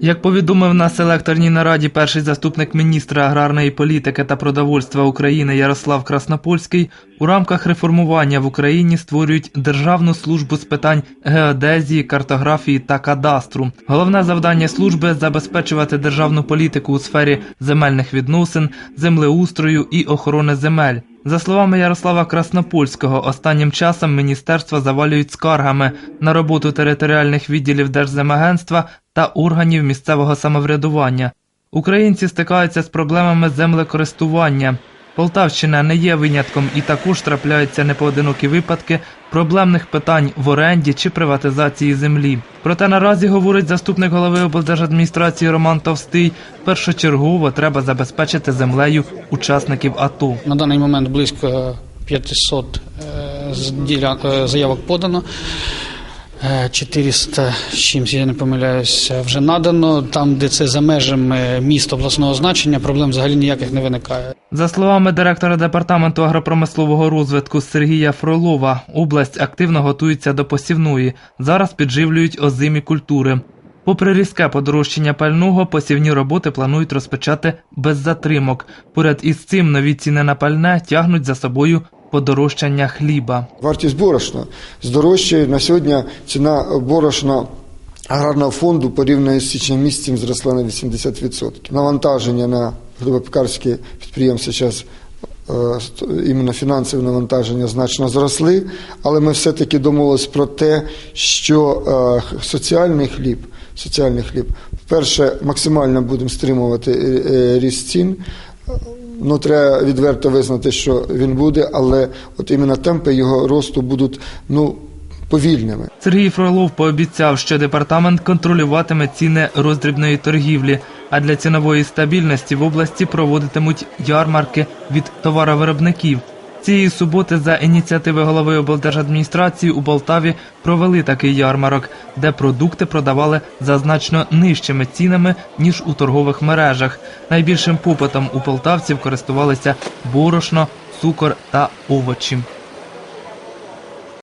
Як повідомив на селекторній нараді перший заступник міністра аграрної політики та продовольства України Ярослав Краснопольський, у рамках реформування в Україні створюють Державну службу з питань геодезії, картографії та кадастру. Головне завдання служби забезпечувати державну політику у сфері земельних відносин, землеустрою і охорони земель. За словами Ярослава Краснопольського, останнім часом міністерства завалюють скаргами на роботу територіальних відділів Держземагентства та органів місцевого самоврядування. Українці стикаються з проблемами землекористування. Полтавщина не є винятком і також трапляються непоодинокі випадки проблемних питань в оренді чи приватизації землі. Проте наразі говорить заступник голови облдержадміністрації Роман Товстий, першочергово треба забезпечити землею учасників АТО. На даний момент близько 500 е, е, заявок подано. Е, 400 з чимсь, я не помиляюся, вже надано. Там, де це за межами міст обласного значення, проблем взагалі ніяких не виникає. За словами директора департаменту агропромислового розвитку Сергія Фролова, область активно готується до посівної. Зараз підживлюють озимі культури. Попри різке подорожчання пального, посівні роботи планують розпочати без затримок. Поряд із цим нові ціни на пальне тягнуть за собою подорожчання хліба. Вартість борошна здорожчає. На сьогодні ціна борошна аграрного фонду порівняно з січнем місяцем зросла на 80%. Навантаження на хлібопекарські підприємства зараз е, іменно фінансове навантаження значно зросли, але ми все-таки домовились про те, що е, соціальний хліб, соціальний хліб, перше, максимально будемо стримувати е, ріст цін. Ну, треба відверто визнати, що він буде, але от іменно темпи його росту будуть ну, повільними. Сергій Фролов пообіцяв, що департамент контролюватиме ціни роздрібної торгівлі, а для цінової стабільності в області проводитимуть ярмарки від товаровиробників. Цієї суботи за ініціативи голови облдержадміністрації у Полтаві провели такий ярмарок, де продукти продавали за значно нижчими цінами ніж у торгових мережах. Найбільшим попитом у полтавців користувалися борошно, цукор та овочі.